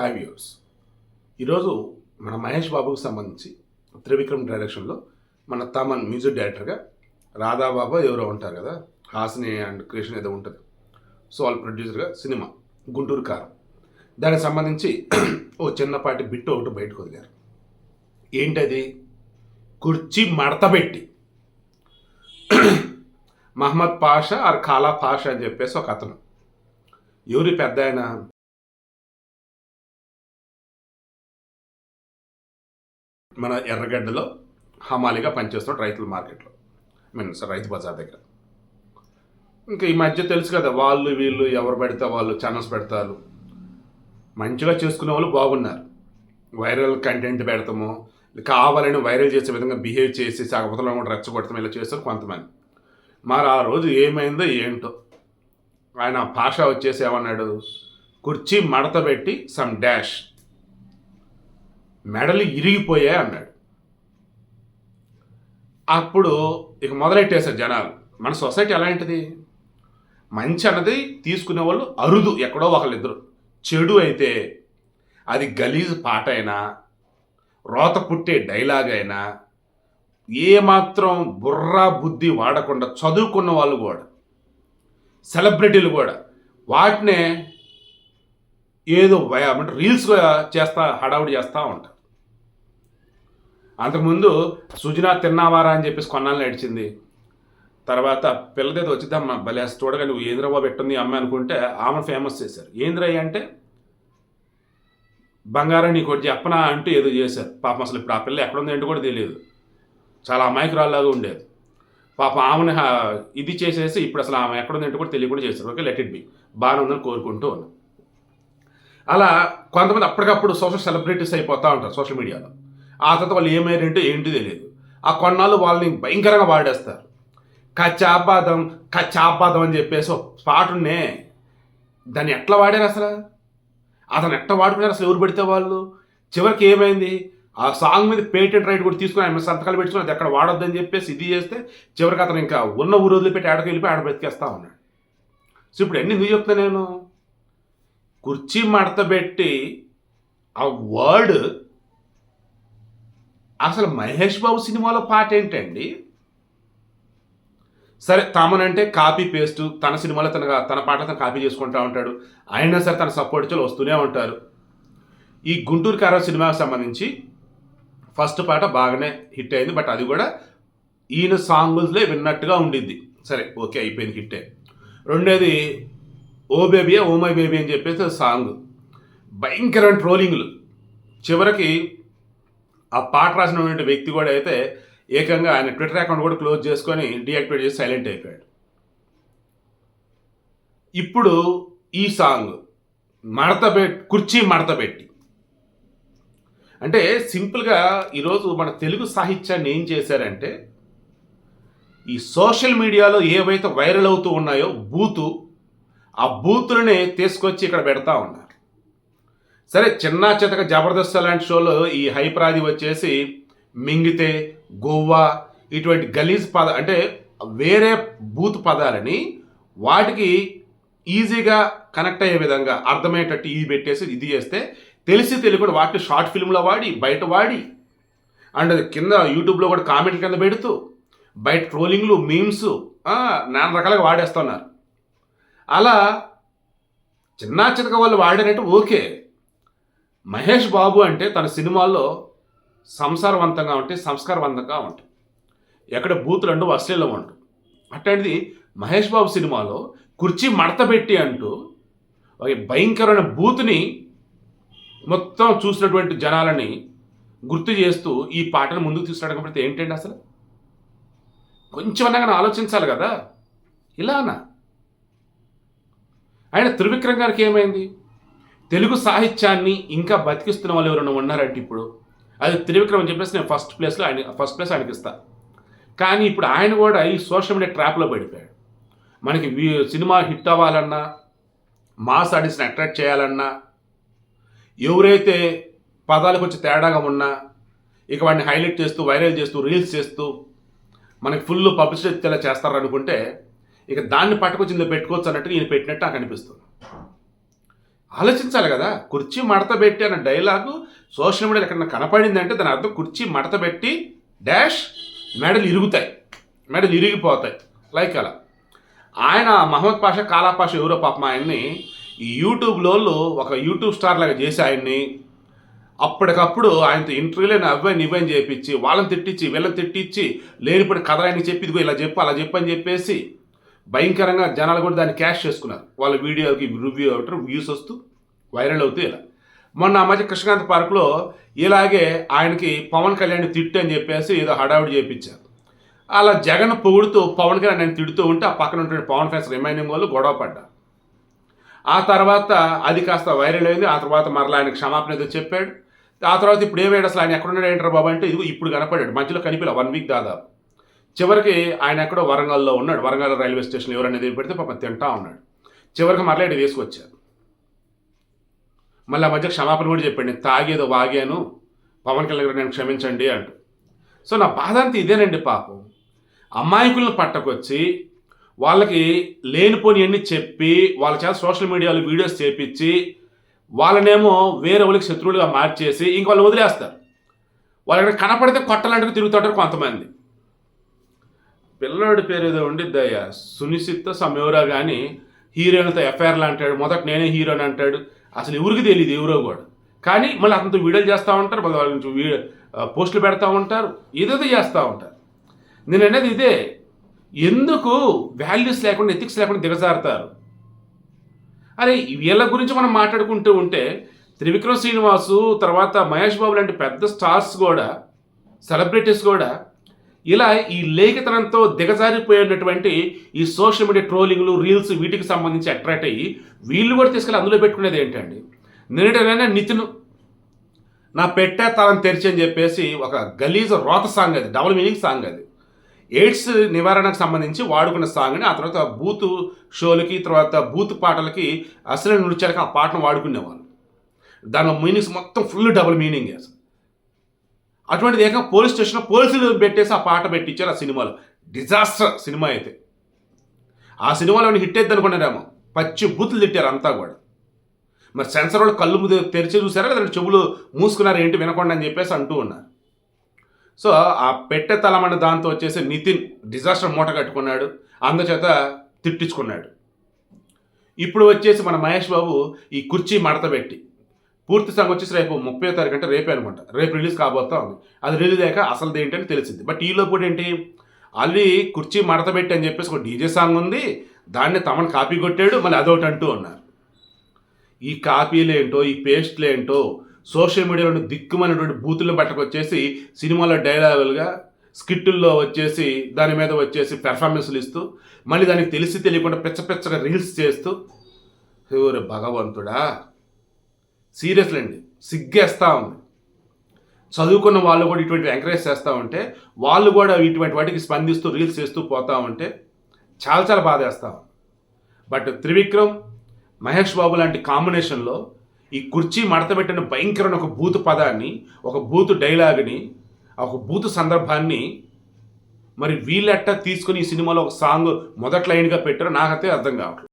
Hi viewers ఈరోజు మన మహేష్ బాబుకు సంబంధించి త్రివిక్రమ్ డైరెక్షన్లో మన తమన్ మ్యూజిక్ డైరెక్టర్గా రాధాబాబు ఎవరో ఉంటారు కదా? హాసిని అండ్ కృష్ణ ఏదో ఉంటుంది. సో వాళ్ళ ప్రొడ్యూసర్గా సినిమా గుంటూరు కారం. దానికి సంబంధించి ఓ చిన్నపాటి బిట్టు ఒకటి బయటకు వదిలారు. ఏంటది? కుర్చీ మడతబెట్టి మహమ్మద్ పాషా ఆర్ ఖాలా పాషా అని చెప్పేసి ఒక అతను. ఎవరి పెద్ద ఆయన మన ఎర్రగడ్డలో హమాలిగా పనిచేస్తున్నాడు రైతుల మార్కెట్లో. మీన్స్ రైతు బజార్ దగ్గర. ఇంకా ఈ మధ్య తెలుసు కదా వాళ్ళు వీళ్ళు ఎవరు పెడితే వాళ్ళు ఛానల్స్ పెడతారు. మంచిగా చేసుకునే వాళ్ళు బాగున్నారు. వైరల్ కంటెంట్ పెడతాము. కావాలని వైరల్ చేసే విధంగా బిహేవ్ చేసి సగపతలో కూడా రెచ్చగొడతాం ఇలా చేస్తారు కొంతమంది. మరి ఆ రోజు ఏమైందో ఏంటో. ఆయన భాష వచ్చేసి ఏమన్నాడు? కుర్చీ మడత పెట్టి సమ్ డాష్ మెడలు ఇరిగిపోయాయి అన్నాడు. అప్పుడు ఇక మొదలెట్టేశారు జనాలు. మన సొసైటీ ఎలాంటిది? మంచి అన్నది తీసుకునే వాళ్ళు అరుదు ఎక్కడో ఒకళ్ళిద్దరు. చెడు అయితే అది గలీజ్ పాట అయినా రోత పుట్టే డైలాగ్ అయినా ఏమాత్రం బుర్రా బుద్ధి వాడకుండా చదువుకున్న వాళ్ళు కూడా సెలబ్రిటీలు కూడా వాటినే ఏదో అంటే రీల్స్గా చేస్తా హడావుడి చేస్తూ ఉంటారు. అంతకుముందు సుజనా తిన్నావారా అని చెప్పేసి కొన్నాళ్ళు నడిచింది తర్వాత పిల్లదైతే వచ్చిద్దాం భలే చూడగా నువ్వు ఏంద్రబాబు పెట్టుంది అమ్మ అనుకుంటే ఆమె ఫేమస్ చేశారు. ఏంద్రయ్య అంటే బంగారం నీకు ఒకటి చెప్పనా అంటూ ఏదో చేశారు. పాపం అసలు ఇప్పుడు ఆ పిల్ల ఎక్కడ ఉంది ఏంటో కూడా తెలియదు. చాలా అమాయకురాల్లాగా ఉండేది. పాప ఆమెను ఇది చేసేసి ఇప్పుడు అసలు ఆమె ఎక్కడ ఉంది కూడా తెలియకుండా చేశారు. ఓకే లెట్ ఇట్ బి బాగానే ఉందని కోరుకుంటూ ఉన్నాం. అలా కొంతమంది అప్పటికప్పుడు సోషల్ సెలబ్రిటీస్ అయిపోతూ ఉంటారు సోషల్ మీడియాలో ఆ తర్వాత వాళ్ళు ఏమయ్యారంటే ఏంటి తెలియదు ఆ కొన్నాళ్ళు వాళ్ళని భయంకరంగా వాడేస్తారు కచ్చాపాదం కచ్చాపాదం అని చెప్పేసి ఒక పాట దాన్ని ఎట్లా వాడారు అసలు? అతను ఎట్లా వాడుకున్నారు అసలు? ఎవరు పెడితే వాళ్ళు? చివరికి ఏమైంది? ఆ సాంగ్ మీద పేటెంట్ రైట్ కూడా తీసుకుని ఆయన సంతకాలు పెట్టుకుని అది ఎక్కడ వాడొద్దని చెప్పేసి ఇది చేస్తే చివరికి అతను ఇంకా ఉన్న ఊరు వదిలిపెట్టి ఆడకి వెళ్ళిపోయి ఆడ బ్రతికేస్తా ఉన్నాడు. సో ఇప్పుడు ఎన్ని ఎందుకు చెప్తా నేను? కుర్చీ మడత పెట్టి ఆ వర్డ్ అసలు మహేష్ బాబు సినిమాలో పాట ఏంటండి సరే తామనంటే కాపీ పేస్ట్ తన సినిమాలో తన తన పాటలు తను కాపీ చేసుకుంటూ ఉంటాడు. అయినా సరే తన సపోర్ట్ చేయాలి వస్తూనే ఉంటారు. ఈ గుంటూరు కార సినిమాకి సంబంధించి ఫస్ట్ పాట బాగానే హిట్ అయింది. బట్ అది కూడా ఈయన సాంగులే విన్నట్టుగా ఉండిద్ది. సరే ఓకే అయిపోయింది హిట్టే. రెండోది ఓ బేబీయా ఓ మై బేబీ అని చెప్పేసి సాంగ్. భయంకరమైన ట్రోలింగ్లు. చివరికి ఆ పాట రాసినటువంటి వ్యక్తి కూడా అయితే ఏకంగా ఆయన ట్విట్టర్ అకౌంట్ కూడా క్లోజ్ చేసుకొని డీయాక్టివేట్ చేసి సైలెంట్ అయిపోయాడు. ఇప్పుడు ఈ సాంగ్ మడత పెట్టి కుర్చీ మడత పెట్టి అంటే సింపుల్గా ఈరోజు మన తెలుగు సాహిత్యాన్ని ఏం చేశారంటే ఈ సోషల్ మీడియాలో ఏవైతే వైరల్ అవుతూ ఉన్నాయో బూతు ఆ బూతులనే తీసుకొచ్చి ఇక్కడ పెడతా ఉన్నారు. సరే చిన్న చితక జబర్దస్త్ లాంటి షోలో ఈ హైపరాది వచ్చేసి మింగితే గోవా ఇటువంటి గలీజ్ పద అంటే వేరే బూత్ పదాలని వాటికి ఈజీగా కనెక్ట్ అయ్యే విధంగా అర్థమయ్యేటట్టు ఇది పెట్టేసి ఇది చేస్తే తెలిసి తెలియకుండా వాటిని షార్ట్ ఫిల్మ్లో వాడి బయట వాడి. అండ్ కింద యూట్యూబ్లో కూడా కామెంట్ల కింద పెడుతూ బయట ట్రోలింగ్లు మీమ్స్ నానా రకాలుగా వాడేస్తున్నారు. అలా చిన్న చితక వాళ్ళు వాడారంటే ఓకే. మహేష్ బాబు అంటే తన సినిమాల్లో సంసారవంతంగా ఉంటే సంస్కారవంతంగా ఉంటాయి ఎక్కడ బూతులు అంటూ అశ్లీలం అంటూ. అట్లాంటిది మహేష్ బాబు సినిమాలో కుర్చీ మడత పెట్టి అంటూ ఒక భయంకరమైన బూత్ని మొత్తం చూసినటువంటి జనాలని గుర్తు చేస్తూ ఈ పాటను ముందుకు తీసుకురావడం ఏంటండి అసలు? కొంచెం అన్నా ఆలోచించాలి కదా. ఇలానా? ఆయన త్రివిక్రమ్ గారికి ఏమైంది? తెలుగు సాహిత్యాన్ని ఇంకా బతికిస్తున్న వాళ్ళు ఎవరైనా ఉన్నారంటే ఇప్పుడు అది త్రివిక్రమ్ అని చెప్పేసి నేను ఫస్ట్ ప్లేస్లో ఆయన ఫస్ట్ ప్లేస్ ఆయనకి ఇస్తా. కానీ ఇప్పుడు ఆయన కూడా ఈ సోషల్ మీడియా ట్రాప్లో పడిపోయాడు. మనకి సినిమా హిట్ అవ్వాలన్నా మాస్ ఆడియన్స్ని అట్రాక్ట్ చేయాలన్నా ఎవరైతే పదాలకు వచ్చి తేడాగా ఉన్నా ఇక వాడిని హైలైట్ చేస్తూ వైరల్ చేస్తూ రీల్స్ చేస్తూ మనకి ఫుల్ పబ్లిసిటీ వచ్చేలా చేస్తారనుకుంటే ఇక దాన్ని పట్టుకొచ్చి ఇందులో పెట్టుకోవచ్చు అన్నట్టు ఈయన పెట్టినట్టు నాకు అనిపిస్తుంది. ఆలోచించాలి కదా. కుర్చీ మడత పెట్టి అన్న డైలాగు సోషల్ మీడియాలో ఎక్కడన్నా కనపడిందంటే దాని అర్థం కుర్చీ మడత పెట్టి డాష్ మెడలు ఇరుగుతాయి. మెడలు ఇరిగిపోతాయి. లైక్ అలా. ఆయన మహమ్మద్ పాషా కాలా పాషా ఎవరో పాపం ఆయన్ని ఈ యూట్యూబ్లో ఒక యూట్యూబ్ స్టార్ లాగా చేసి ఆయన్ని అప్పటికప్పుడు ఆయనతో ఇంటర్వ్యూలో అవ్వని నివ్వని చేపించి వాళ్ళని తిట్టించి వీళ్ళని తిట్టించి లేనిపడి కథ ఆయన చెప్పి ఇదిగో ఇలా చెప్పు అలా చెప్పు అని చెప్పేసి భయంకరంగా జనాలు కూడా దాన్ని క్యాష్ చేసుకున్నారు. వాళ్ళ వీడియోకి రివ్యూ అవటం వ్యూస్ వస్తూ వైరల్ అవుతూ ఇలా. మొన్న ఆ మధ్య కృష్ణకాంత్ పార్క్లో ఇలాగే ఆయనకి పవన్ కళ్యాణ్ తిట్టు అని చెప్పేసి ఏదో హడావిడి చేయించారు అలా జగన్ పొగుడుతూ పవన్ కళ్యాణ్ నేను తిడుతూ ఉంటే ఆ పక్కన ఉంటున్న పవన్ ఫ్యాన్స్ రిమైనింగ్ వాళ్ళు గొడవ పడ్డారు. ఆ తర్వాత అది కాస్త వైరల్ అయింది. ఆ తర్వాత మరలా ఆయన క్షమాపణ ఏదో చెప్పాడు. ఆ తర్వాత ఇప్పుడు ఏమైనా అసలు ఆయన ఎక్కడున్నాడు ఏంటారు బాబు అంటే ఇదిగో ఇప్పుడు కనపడాడు. మధ్యలో కనిపించలే వన్ వీక్ దాదాపు. చివరికి ఆయన ఎక్కడో వరంగల్లో ఉన్నాడు. వరంగల్ రైల్వే స్టేషన్ ఎవరైనా పెడితే పాపం తింటా ఉన్నాడు. చివరికి మరలా ఇటు తీసుకొచ్చారు. మళ్ళీ ఆ మధ్య క్షమాపణ కూడా చెప్పాడు. నేను తాగేదో వాగాను పవన్ కళ్యాణ్ గారు నేను క్షమించండి అంటూ. సో నా బాధ అంతా ఇదేనండి పాపం. అమాయకులను పట్టకొచ్చి వాళ్ళకి లేనిపోని అన్ని చెప్పి వాళ్ళ చేత సోషల్ మీడియాలో వీడియోస్ చేపించి వాళ్ళనేమో వేరే వాళ్ళకి శత్రువులుగా మార్చేసి ఇంక వాళ్ళు వదిలేస్తారు. వాళ్ళకి కనపడితే కొట్టాలంటే తిరుగుతుంటారు కొంతమంది. పిల్లవాడి పేరు ఏదో ఉండిద్దయ్య సునిశ్చిత సమయవరా కానీ హీరోయిన్తో ఎఫ్ఐఆర్లు అంటాడు. మొదట నేనే హీరోని అంటాడు. అసలు ఎవరికి తెలియదు ఎవరో కూడా. కానీ మళ్ళీ అతనితో వీడియోలు చేస్తూ ఉంటారు మళ్ళీ వాళ్ళ నుంచి వీడియో పోస్టులు పెడతా ఉంటారు ఏదేదో చేస్తూ ఉంటారు. నేను అనేది ఇదే. ఎందుకు వాల్యూస్ లేకుండా ఎథిక్స్ లేకుండా దిగజారుతారు? అరే వీళ్ళ గురించి మనం మాట్లాడుకుంటూ ఉంటే త్రివిక్రమ్ శ్రీనివాసు తర్వాత మహేష్ బాబు లాంటి పెద్ద స్టార్స్ కూడా సెలబ్రిటీస్ కూడా ఇలా ఈ లేఖతనంతో దిగజారిపోయినటువంటి ఈ సోషల్ మీడియా ట్రోలింగ్లు రీల్స్ వీటికి సంబంధించి అట్రాక్ట్ అయ్యి వీళ్ళు కూడా తీసుకెళ్ళి అందులో పెట్టుకునేది ఏంటండి? నిన్నటైనా నితిన్ నా పెట్టే తలం తెరిచి అని చెప్పేసి ఒక గలీజ్ రోత సాంగ్ అది డబుల్ మీనింగ్ సాంగ్ అది. ఎయిడ్స్ నివారణకు సంబంధించి వాడుకున్న సాంగ్ని ఆ తర్వాత బూత్ షోలకి తర్వాత బూత్ పాటలకి అసలు నృత్యాలకి ఆ పాటను వాడుకునేవాళ్ళు. దాని మీనింగ్స్ మొత్తం ఫుల్ డబుల్ మీనింగ్. అసలు అటువంటిది ఏక పోలీస్ స్టేషన్లో పోలీసులు పెట్టేసి ఆ పాట పెట్టించారు ఆ సినిమాలో. డిజాస్టర్ సినిమా అయితే. ఆ సినిమాలో హిట్ అయితే అనుకున్నారేమో. పచ్చి బూతులు తిట్టారు అంతా కూడా. మరి సెన్సర్ వాళ్ళు కళ్ళు ముది తెరిచి చూసారా లేదంటే చెవులు మూసుకున్నారు ఏంటి వినకుండా అని చెప్పేసి అంటూ ఉన్నారు. సో ఆ పెట్టె తలమన్న దాంతో వచ్చేసి నితిన్ డిజాస్టర్ మూట కట్టుకున్నాడు. అందుచేత తిట్టించుకున్నాడు. ఇప్పుడు వచ్చేసి మన మహేష్ బాబు ఈ కుర్చీ మడత పెట్టి పూర్తి సాంగ్ వచ్చేసి రేపు ముప్పై తారీఖు అంటే రేపే అనమాట. రేపు రిలీజ్ కాబోతా ఉంది. అది రిలీజ్ అయ్యాక అసలు ఏంటి అని తెలిసింది. బట్ ఈ లోపు ఏంటి? ఆల్రెడీ కుర్చీ మడత పెట్టి అని చెప్పేసి ఒక డీజే సాంగ్ ఉంది. దాన్ని తమను కాపీ కొట్టాడు. మళ్ళీ అదొకటి అంటూ ఉన్నారు. ఈ కాపీలు ఏంటో ఈ పేస్ట్లు ఏంటో సోషల్ మీడియాలో దిక్కుమైనటువంటి బూతులను పట్టుకొచ్చేసి సినిమాలో డైలాగులుగా స్కిట్టుల్లో వచ్చేసి దాని మీద వచ్చేసి పెర్ఫార్మెన్స్లు ఇస్తూ మళ్ళీ దానికి తెలిసి తెలియకుండా పిచ్చ పిచ్చగా రీల్స్ చేస్తూ ఎవరు భగవంతుడా? సీరియస్లీ అండి. సిగ్గేస్తూ ఉంది. చదువుకున్న వాళ్ళు కూడా ఇటువంటి ఎంకరేజ్ చేస్తూ ఉంటే వాళ్ళు కూడా ఇటువంటి వాటికి స్పందిస్తూ రీల్స్ చేస్తూ పోతూ ఉంటే చాలా చాలా బాధేస్తాం బట్ త్రివిక్రమ్ మహేష్ బాబు లాంటి కాంబినేషన్లో ఈ కుర్చీ మడతపెట్టిన భయంకరమైన ఒక బూతు పదాన్ని ఒక బూతు డైలాగ్ని ఒక బూతు సందర్భాన్ని మరి వీళ్ళెట్ట తీసుకుని ఈ సినిమాలో ఒక సాంగ్ మొదటి లైన్గా పెట్టారో నాకైతే అర్థం కావట్లేదు.